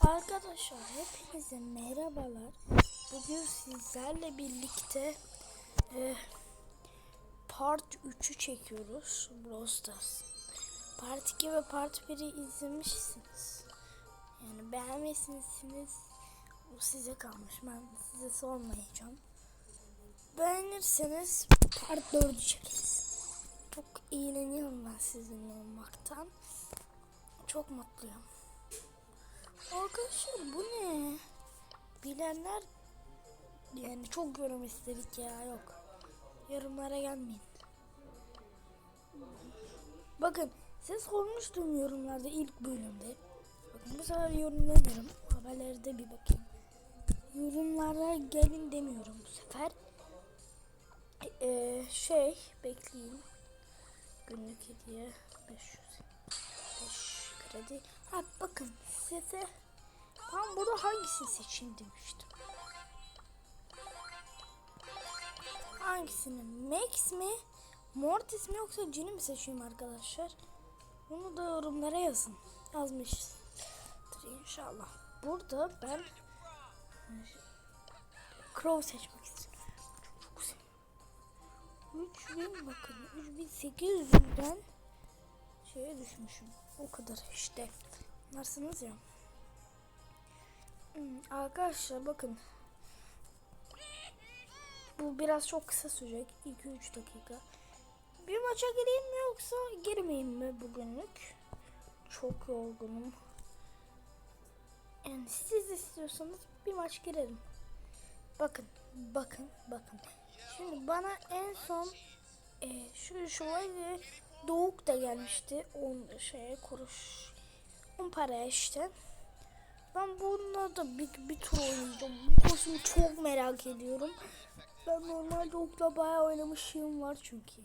Arkadaşlar hepinize merhabalar. Bugün sizlerle birlikte e, Part 3'ü çekiyoruz Brawl. Part 2 ve Part 1'i izlemişsiniz. Yani beğenmezsiniz. Bu size kalmış. Ben size sormayacağım. Beğenirseniz Part 4'ü çekeriz. Çok eğleniyorum ben sizinle olmaktan. Çok mutluyum. Arkadaşlar bu ne? Bilenler yani çok yorum istedik ya yok. Yorumlara gelmeyin. Bakın size sormuştum yorumlarda ilk bölümde. Bakın bu sefer yorumlamıyorum. Haberlerde bir bakayım. Yorumlara gelin demiyorum bu sefer. Ee, şey bekleyin. Günlük hediye 500. 5 kredi. Ha bakın size ben burada hangisini seçeyim demiştim. Hangisini? Max mi? Mortis mi yoksa Ginny mi seçeyim arkadaşlar? Bunu da yorumlara yazın. Yazmıştır inşallah. Burada ben Crow seçmek istiyorum. Çok seviyorum. 3000 bakın 3800'den şeye düşmüşüm. O kadar işte. Anlarsınız ya. Hmm, arkadaşlar bakın. Bu biraz çok kısa sürecek. 2-3 dakika. Bir maça gireyim mi yoksa girmeyeyim mi bugünlük? Çok yorgunum. Yani siz istiyorsanız bir maç girelim. Bakın, bakın, bakın. Şimdi bana en son e, şu şövalye Doğuk da gelmişti. On şeye kuruş. On paraya işte. Ben bununla da bir, bir tur oynayacağım. Bu kostümü çok merak ediyorum. Ben normalde okla bayağı oynamışlığım var çünkü.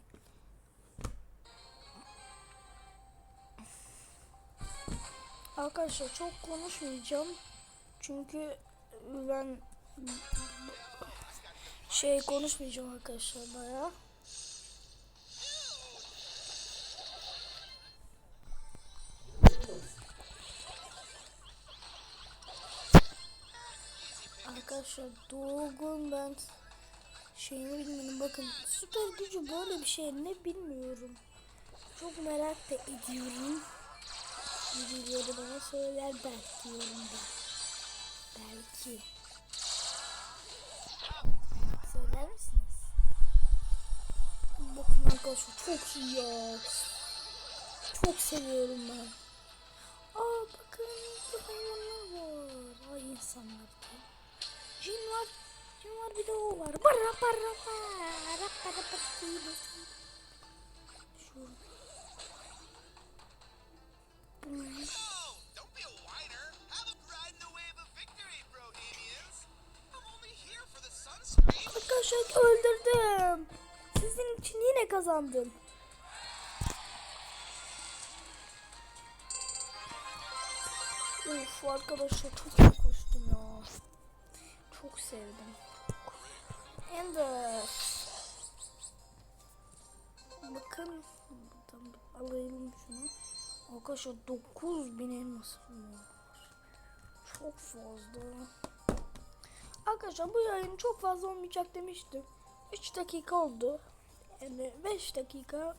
Arkadaşlar çok konuşmayacağım. Çünkü ben şey konuşmayacağım arkadaşlar bayağı. Arkadaşlar Doğu'nun ben şeyini bilmiyorum. Bakın süper gücü böyle bir şey ne bilmiyorum. Çok merak da ediyorum. Birileri bana söyler belki yorumda. Belki. Söyler misiniz? Bakın arkadaşlar çok iyi ya. Çok seviyorum ben. I'm only here for the sunscreen. Arkadaşlar öldürdüm. Sizin için yine kazandım. Uf arkadaşlar çok iyi koştum ya. Çok sevdim. Ender. Bakın buradan alayım şunu. Arkadaşlar 9000 elmasım var. Çok fazla. Arkadaşlar bu yayın çok fazla olmayacak demiştim. 3 dakika oldu. Yani 5 dakika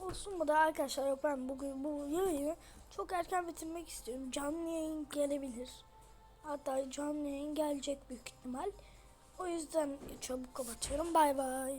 olsun mu da arkadaşlar ben bugün bu yayını çok erken bitirmek istiyorum. Canlı yayın gelebilir. Hatta canlı yayın gelecek büyük ihtimal. O yüzden çabuk kapatıyorum. Bay bay.